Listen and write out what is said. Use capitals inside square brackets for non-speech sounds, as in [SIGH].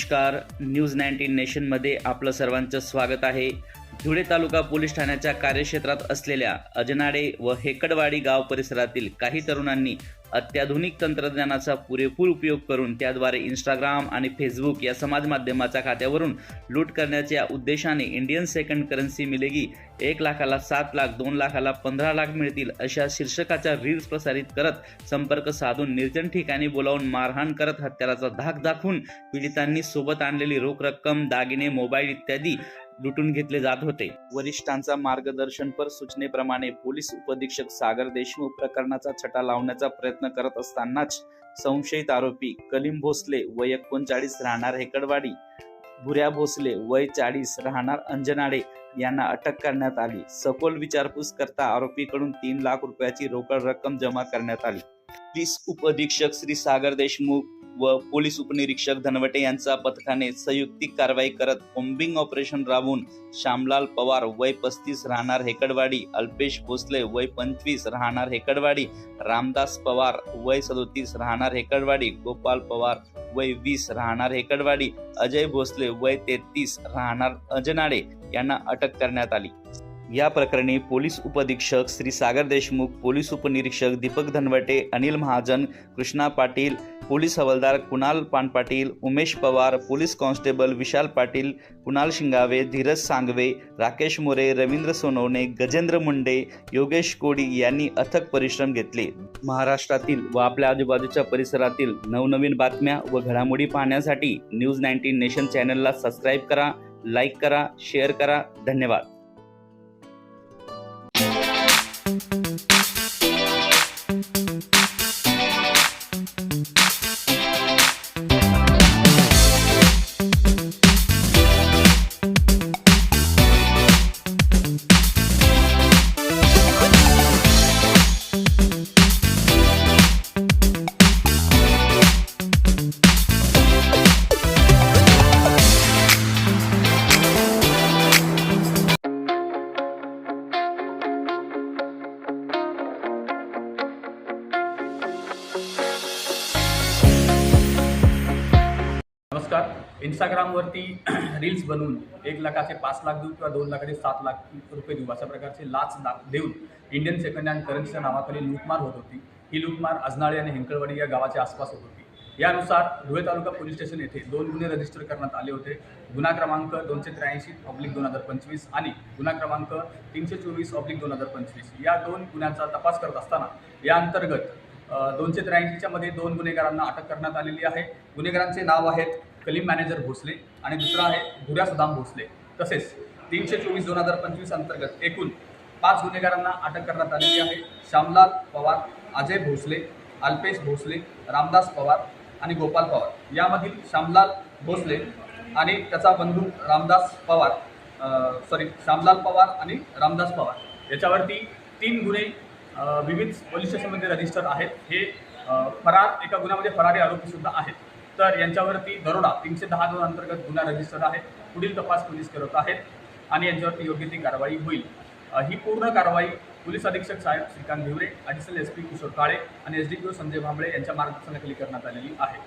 नमस्कार. News nineteen नेशनमध्ये आपलं सर्वांचं स्वागत आहे. धुळे तालुका पोलीस ठाण्याच्या कार्यक्षेत्रात असलेल्या अजनाडे व हेकडवाडी गाव परिसरातील काही तरुणांनी अत्याधुनिक तंत्रज्ञानाचा पुरेपूर उपयोग करून त्याद्वारे इंस्टाग्राम आणि फेसबुक या समाज माध्यमाच्या खात्यावरून लूट करण्याच्या उद्देशाने इंडियन सेकंड करन्सी मिलेगी. एक लाखाला सात लाख दोन लाखाला पंधरा लाख मिळतील अशा शीर्षकाच्या रील्स प्रसारित करत संपर्क साधून निर्जन ठिकाणी बोलावून मारहाण करत हत्याराचा धाक दाखवून पीडितांनी सोबत आणलेली रोख रक्कम दागिने मोबाईल इत्यादी लुटून घेतले जात होते. वरिष्ठांचा मार्गदर्शनपर सूचनेप्रमाणे पोलीस उपअधीक्षक सागर देशमुख प्रकरणाचा छटा लावण्याचा प्रयत्न करत असतानाच संशयित आरोपी कलीम भोसले वय एकोणचाळीस राहणार हेकडवाडी भुऱ्या भोसले वय चाळीस राहणार अंजनाडे यांना अटक करण्यात आली. सखोल विचारपूस करता आरोपीकडून तीन लाख रुपयाची रोकड रक्कम जमा करण्यात आली. पोलीस उपअधीक्षक श्री सागर देशमुख व पोलीस उपनिरीक्षक धनवटे यांच्या पथकाने संयुक्तिक कारवाई करत बॉम्बिंग ऑपरेशन राबवून श्यामलाल पवार वय पस्तीस राहणार हेकडवाडी अल्पेश भोसले वय पंचवीस राहणार हेकडवाडी रामदास पवार वय सदोतीस राहणार हेकडवाडी गोपाल पवार वय वीस राहणार हेकडवाडी अजय भोसले वय तेहतीस राहणार अजनाडे यांना अटक करण्यात आली. या प्रकरणी पोलीस उपअधीक्षक श्री सागर देशमुख पोलीस उपनिरीक्षक दीपक धनवटे अनिल महाजन कृष्णा पाटील पोलीस हवालदार कुणाल पानपाटील उमेश पवार पोलीस कॉन्स्टेबल विशाल पाटील कुणाल शिंगावे धीरज सांगवे राकेश मोरे रवींद्र सोनवणे गजेंद्र मुंडे योगेश कोडी यांनी अथक परिश्रम घेतले. महाराष्ट्रातील व आपल्या आजूबाजूच्या परिसरातील नवनवीन बातम्या व घडामोडी पाहण्यासाठी न्यूज नाईन्टीन नेशन चॅनलला सबस्क्राईब करा लाईक करा शेअर करा. धन्यवाद. इंस्टाग्रामवरती रील्स [CLEARS THROAT] बनवून एक लाखाचे पाच लाख देऊ किंवा दोन लाखाचे सात लाख रुपये देऊ अशा प्रकारचे लाच दाख देऊन इंडियन सेकंड हँड करन्सीच्या नावाखाली लूटमार होत होती. ही लूटमार अजनाळे आणि हेंकळवाडी या गावाच्या आसपास होत होती. यानुसार धुळे तालुका पोलीस स्टेशन येथे दोन गुन्हे रजिस्टर करण्यात आले होते. गुन्हा क्रमांक दोनशे त्र्याऐंशी ऑब्लिक दोन हजार पंचवीस आणि गुन्हा क्रमांक तीनशे चोवीस ऑब्लिक दोन हजार पंचवीस. या दोन गुन्ह्यांचा तपास करत असताना या अंतर्गत दोनशे त्र्याऐंशीच्या मध्ये दोन गुन्हेगारांना अटक करण्यात आलेली आहे. गुन्हेगारांचे नाव आहेत कलीम मॅनेजर भोसले आणि दुसरा आहे भुऱ्या सुदाम भोसले. तसेच तीनशे चोवीस दोन हजार पंचवीस अंतर्गत एकूण पाच गुन्हेगारांना अटक करण्यात आलेली आहे. श्यामलाल पवार अजय भोसले अल्पेश भोसले रामदास पवार आणि गोपाल पवार. यामधील श्यामलाल भोसले आणि त्याचा बंधू रामदास पवार सॉरी श्यामलाल पवार आणि रामदास पवार. याच्यावरती तीन गुन्हे विविध पोलीस स्टेशनमध्ये रजिस्टर आहेत. हे फरार एका गुन्ह्यामध्ये फरारी आरोपीसुद्धा आहेत. तर यांच्यावरती दरोडा तीनशे दहा दोन अंतर्गत गुन्हा रजिस्टर आहे. पुढील तपास पोलीस करत आहेत आणि यांच्यावरती योग्य ती कारवाई होईल. ही पूर्ण कारवाई पोलीस अधीक्षक साहेब Shrikant Bhivare additional S P Kishor Kale आणि S D P O Sanjay Bhambale यांच्या मार्गदर्शनाखाली करण्यात आलेली आहे.